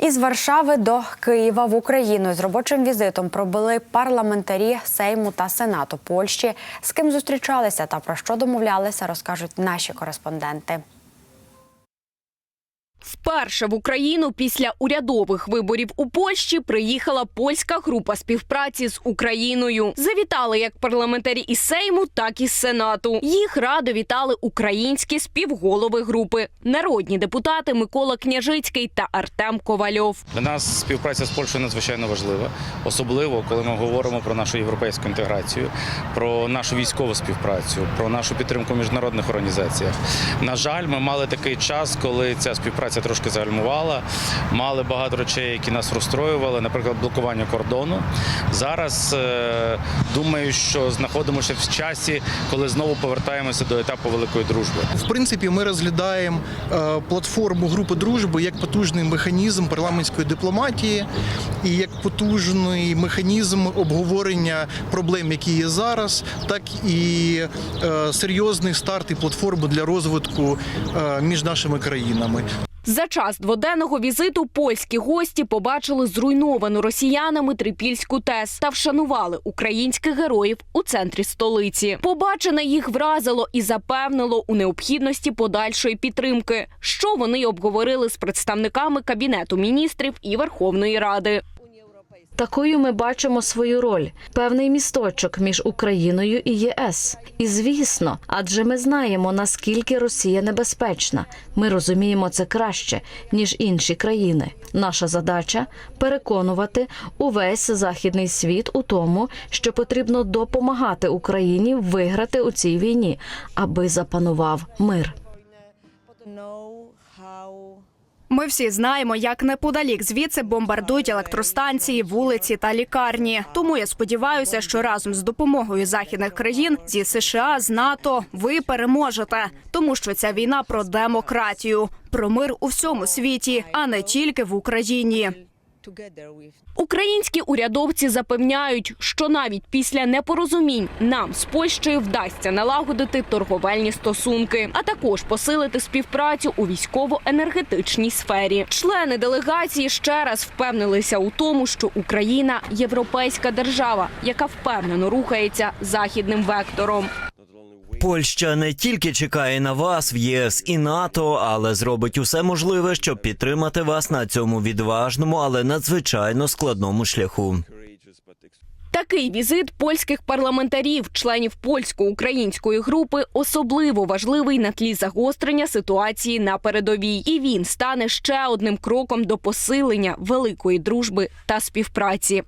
Із Варшави до Києва в Україну з робочим візитом пробули парламентарі Сейму та Сенату Польщі. З ким зустрічалися та про що домовлялися, розкажуть наші кореспонденти. Вперше в Україну після урядових виборів у Польщі приїхала польська група співпраці з Україною. Завітали як парламентарі із Сейму, так і Сенату. Їх радо вітали українські співголови групи, народні депутати Микола Княжицький та Артем Ковальов. Для нас співпраця з Польщею надзвичайно важлива, особливо коли ми говоримо про нашу європейську інтеграцію, про нашу військову співпрацю, про нашу підтримку в міжнародних організаціях. На жаль, ми мали такий час, коли ця співпраця трошки загальмувала. Мали багато речей, які нас розстроювали, наприклад, блокування кордону. Зараз е, думаю, що знаходимося в часі, коли знову повертаємося до етапу великої дружби. В принципі, ми розглядаємо е, платформу групи дружби як потужний механізм парламентської дипломатії і як потужний механізм обговорення проблем, які є зараз, так і е, серйозний старт і платформу для розвитку між нашими країнами. За час дводенного візиту польські гості побачили зруйновану росіянами Трипільську ТЕС та вшанували українських героїв у центрі столиці. Побачене їх вразило і запевнило у необхідності подальшої підтримки, що вони обговорили з представниками кабінету міністрів і Верховної Ради. Такою ми бачимо свою роль певний місточок між Україною і ЄС. І звісно, адже ми знаємо наскільки Росія небезпечна. Ми розуміємо це краще ніж інші країни. Наша задача переконувати увесь західний світ у тому, що потрібно допомагати Україні виграти у цій війні, аби запанував мир. Ми всі знаємо, як неподалік звідси бомбардують електростанції, вулиці та лікарні. Тому я сподіваюся, що разом з допомогою західних країн зі США з НАТО ви переможете, тому що ця війна про демократію, про мир у всьому світі, а не тільки в Україні. Українські урядовці запевняють, що навіть після непорозумінь нам з Польщею вдасться налагодити торговельні стосунки, а також посилити співпрацю у військово-енергетичній сфері. Члени делегації ще раз впевнилися у тому, що Україна європейська держава, яка впевнено рухається західним вектором. Польща не тільки чекає на вас в ЄС і НАТО, але зробить усе можливе, щоб підтримати вас на цьому відважному, але надзвичайно складному шляху. Такий візит польських парламентарів, членів польсько-української групи, особливо важливий на тлі загострення ситуації на передовій, і він стане ще одним кроком до посилення великої дружби та співпраці.